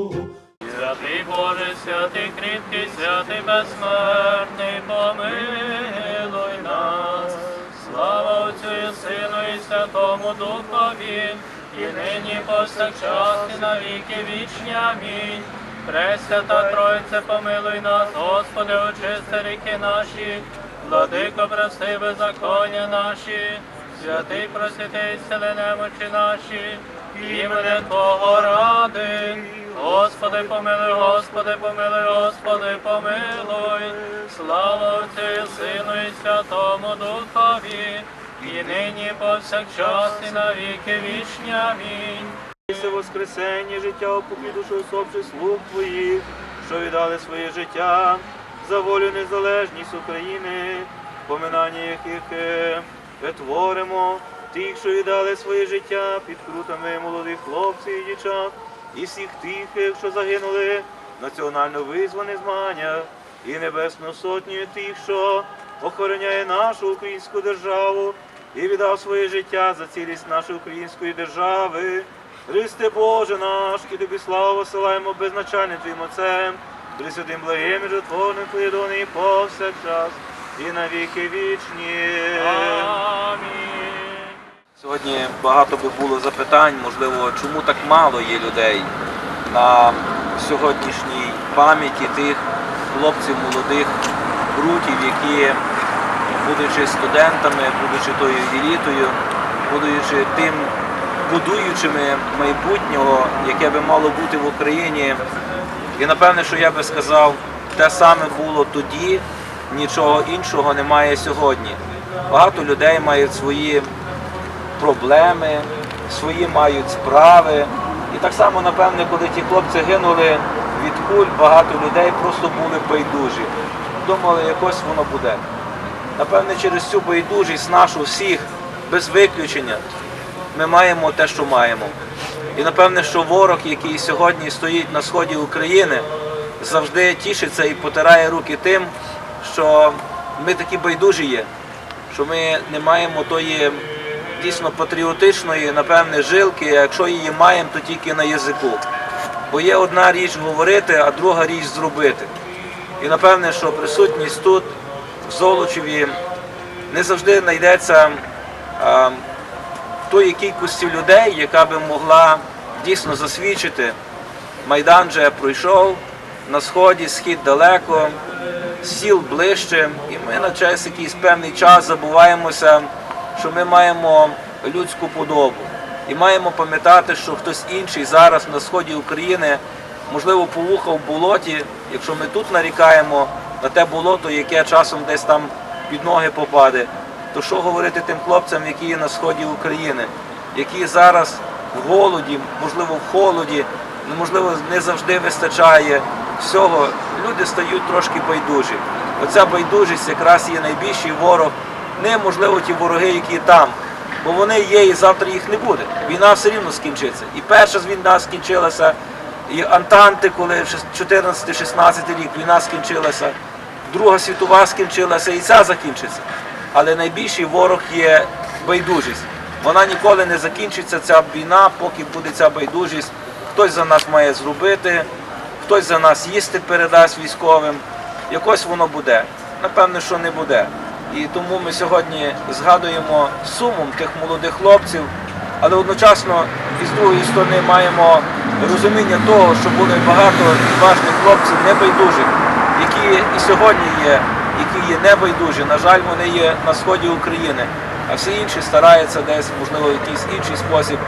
Святий Боже, святий кріпкий, святий безсмертний, помилуй нас. Слава Отцю і Сину і Святому Духові, і нині повсякчас і на віки вічні. Амінь. Пресвята Тройце, помилуй нас, Господи, очисти ріки наші, владико, прости беззаконня наші, святий просвятий сили немочі наші, імени Твого ради. Господи, помилуй, Господи, помилуй, Господи, помилуй, слава Отцю Сину і Святому Духові, і нині повсякчас і на віки вічні. Амінь. Це воскресення, життя опуки душу усопших слуг твоїх, що віддали своє життя за волю незалежність України, поминання яких е, витворимо, тих, що віддали своє життя під крутами молодих хлопців і дівчат, і всіх тих, е, що загинули національно визваних змаганнях, і небесну сотню тих, що охороняє нашу українську державу і віддав своє життя за цілість нашої української держави. Христе Боже наш, і тобі славу посилаємо безначальним Твоїм Отцем, Пресвятим благим і житворним Твоєдони повсякчас, і на віки вічні. Амінь. Сьогодні багато би було запитань, можливо, чому так мало є людей на сьогоднішній пам'яті тих хлопців, молодих крутів, які, будучи студентами, будучи тою елітою, будучи тим будуючими майбутнього, яке би мало бути в Україні. І напевне, що я би сказав, те саме було тоді, нічого іншого немає сьогодні. Багато людей мають свої проблеми, свої мають справи. І так само, напевне, коли ті хлопці гинули від куль, багато людей просто були байдужі. Думали, якось воно буде. Напевне, через цю байдужість нашу всіх, без виключення, ми маємо те, що маємо. І напевне, що ворог, який сьогодні стоїть на сході України, завжди тішиться і потирає руки тим, що ми такі байдужі є, що ми не маємо тої дійсно патріотичної, напевне, жилки, якщо її маємо, то тільки на язику. Бо є одна річ говорити, а друга річ зробити. І напевне, що присутність тут, в Золочеві, не завжди знайдеться а, тої кількості людей, яка би могла дійсно засвідчити. Майдан вже пройшов, на сході, схід далеко, сіл ближче, і ми на час якийсь певний час забуваємося, що ми маємо людську подобу. І маємо пам'ятати, що хтось інший зараз на сході України, можливо, повухав в болоті, якщо ми тут нарікаємо на те болото, яке часом десь там під ноги попаде, то що говорити тим хлопцям, які є на сході України, які зараз в голоді, можливо, в холоді, можливо, не завжди вистачає всього. Люди стають трошки байдужі. Оця байдужість якраз є найбільший ворог, не можливо ті вороги, які там. Бо вони є і завтра їх не буде. Війна все рівно скінчиться. І перша з війна скінчилася, і Антанти, коли в 14-16 рік війна скінчилася, Друга світова скінчилася і ця закінчиться. Але найбільший ворог є байдужість. Вона ніколи не закінчиться, ця війна, поки буде ця байдужість. Хтось за нас має зробити, хтось за нас їсти передасть військовим. Якось воно буде. Напевне, що не буде. І тому ми сьогодні згадуємо сумом тих молодих хлопців, але одночасно і з другої сторони маємо розуміння того, що буде багато відважних хлопців небайдужих, які і сьогодні є, які є небайдужі. На жаль, вони є на сході України, а всі інші стараються десь, можливо, в якийсь інший спосіб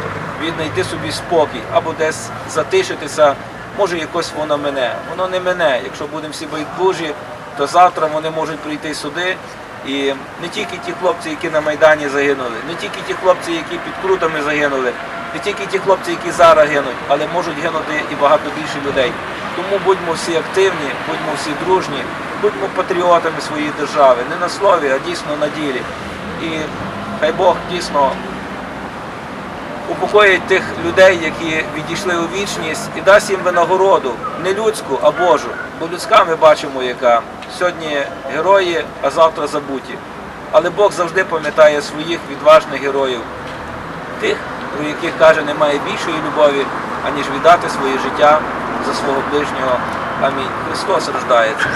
віднайти собі спокій або десь затишитися. Може, якось воно мене. Воно не мене. Якщо будемо всі байдужі, то завтра вони можуть прийти сюди. І не тільки ті хлопці, які на Майдані загинули, не тільки ті хлопці, які під крутами загинули, не тільки ті хлопці, які зараз гинуть, але можуть гинути і багато більше людей. Тому будьмо всі активні, будьмо всі дружні, будьмо патріотами своєї держави, не на слові, а дійсно на ділі. І хай Бог дійсно упокоїть тих людей, які відійшли у вічність, і дасть їм винагороду не людську, а Божу. Бо людська ми бачимо, яка сьогодні герої, а завтра забуті. Але Бог завжди пам'ятає своїх відважних героїв, тих, про яких каже, немає більшої любові, аніж віддати своє життя за свого ближнього. Амінь. Христос рождається.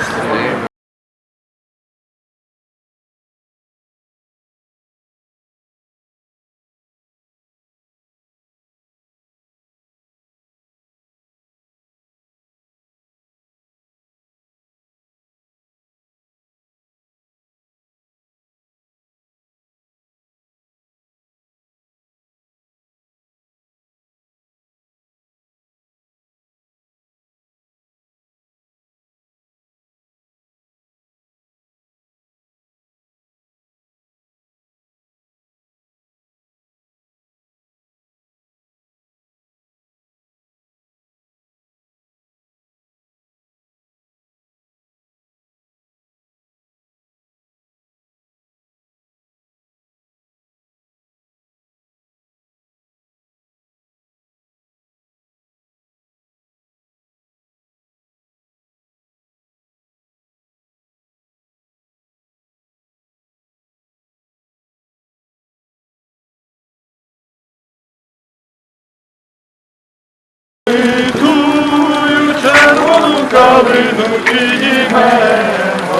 Калину підіймемо,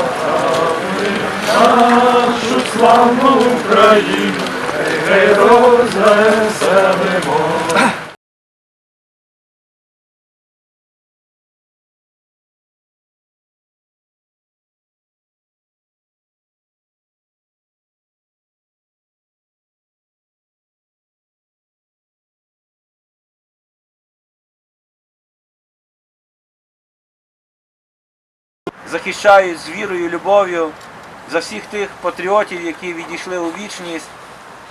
нашу славну Україну, гей, розвеселимо. Захищають з вірою любов'ю за всіх тих патріотів, які відійшли у вічність,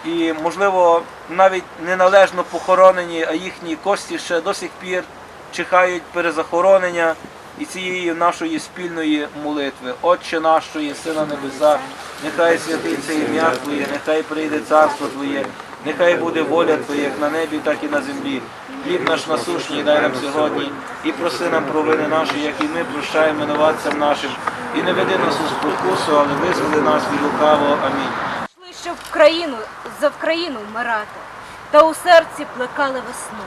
і, можливо, навіть неналежно похоронені, а їхні кості ще до сих пір чекають перезахоронення і цієї нашої спільної молитви. Отче наш, що є сина небеса, нехай святиться ім'я Твоє, нехай прийде царство Твоє, нехай буде воля Твоя, як на небі, так і на землі. Хліб наш насущний дай нам сьогодні, і проси нам провини наші, як і ми прощаємо винуватцям нашим. І не веди нас у спокусу, але визволи нас від лукавого. Амінь. Йшли, щоб країну, за Вкраїну вмирати, та у серці плекали весну.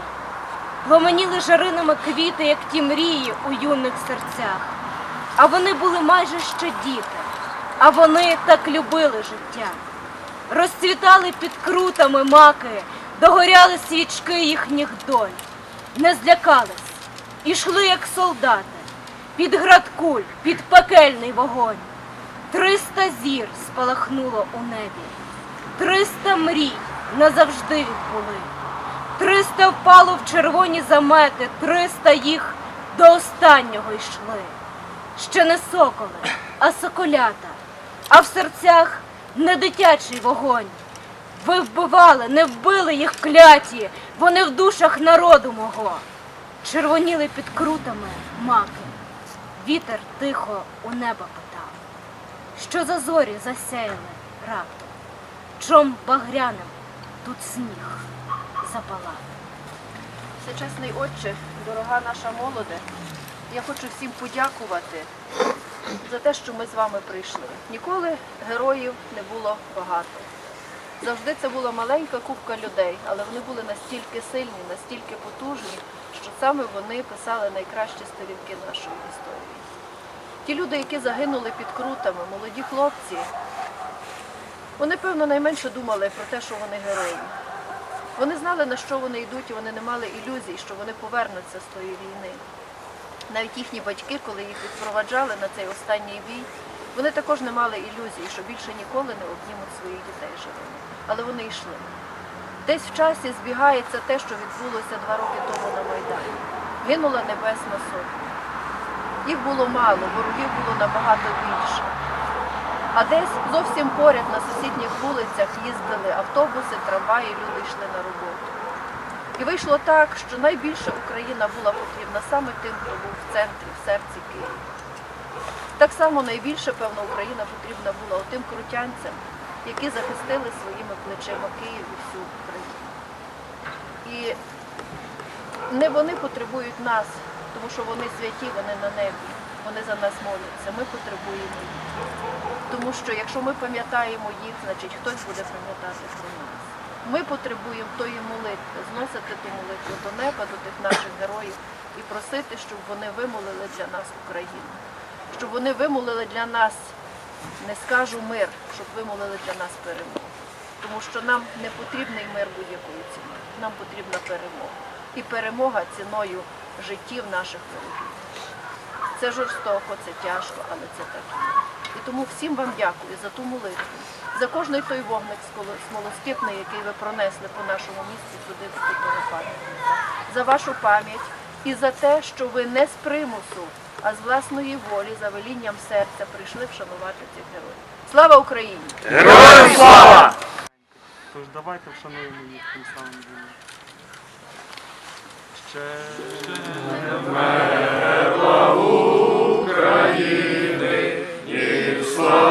Пломеніли жаринами квіти, як ті мрії у юних серцях. А вони були майже ще діти, а вони так любили життя. Розцвітали під крутами маки, догоряли свічки їхніх доль. Не злякались, ішли, як солдати, під град куль, під пекельний вогонь. Триста зір спалахнуло у небі, триста мрій назавжди відбули, триста впало в червоні замети, триста їх до останнього йшли. Ще не соколи, а соколята, а в серцях не дитячий вогонь. Ви вбивали, не вбили їх кляті, вони в душах народу мого. Червоніли під крутами маки, вітер тихо у небо питав що за зорі засяяли раптом, чом багряним тут сніг запалав. Всечесний Отче, дорога наша молоде, я хочу всім подякувати за те, що ми з вами прийшли. Ніколи героїв не було багато. Завжди це була маленька купка людей, але вони були настільки сильні, настільки потужні, що саме вони писали найкращі сторінки нашої історії. Ті люди, які загинули під крутами, молоді хлопці, вони, певно, найменше думали про те, що вони герої. Вони знали, на що вони йдуть, і вони не мали ілюзій, що вони повернуться з тої війни. Навіть їхні батьки, коли їх відпроваджали на цей останній бій, вони також не мали ілюзій, що більше ніколи не обнімуть своїх дітей живими. Але вони йшли. Десь в часі збігається те, що відбулося два роки тому на Майдані. Гинула Небесна Сотня. Їх було мало, ворогів було набагато більше. А десь зовсім поряд на сусідніх вулицях їздили автобуси, трамваї, люди йшли на роботу. І вийшло так, що найбільше Україна була потрібна саме тим, хто був в центрі, в серці Києва. Так само найбільше, певно, Україна потрібна була тим крутянцям, які захистили своїми плечима Київ і всю Україну. І не вони потребують нас, тому що вони святі, вони на небі, вони за нас моляться. Ми потребуємо їх. Тому що якщо ми пам'ятаємо їх, значить хтось буде пам'ятати про нас. Ми потребуємо тої молитви, зносити ту молитву до неба, до тих наших героїв, і просити, щоб вони вимолили для нас Україну, щоб вони вимолили для нас, не скажу мир, щоб вимолили для нас перемогу. Тому що нам не потрібний мир будь-якою ціною. Нам потрібна перемога. І перемога ціною життів наших ворогів. Це жорстоко, це тяжко, але це так. і. Тому всім вам дякую за ту молитву, за кожний той вогник смолоскипний, який ви пронесли по нашому місті туди до того пам'ятника, за вашу пам'ять і за те, що ви не з примусу, а з власної волі, за велінням серця прийшли вшанувати цих героїв. Слава Україні! Тож давайте вшануємо їх тим самим днем. Ще Свободу.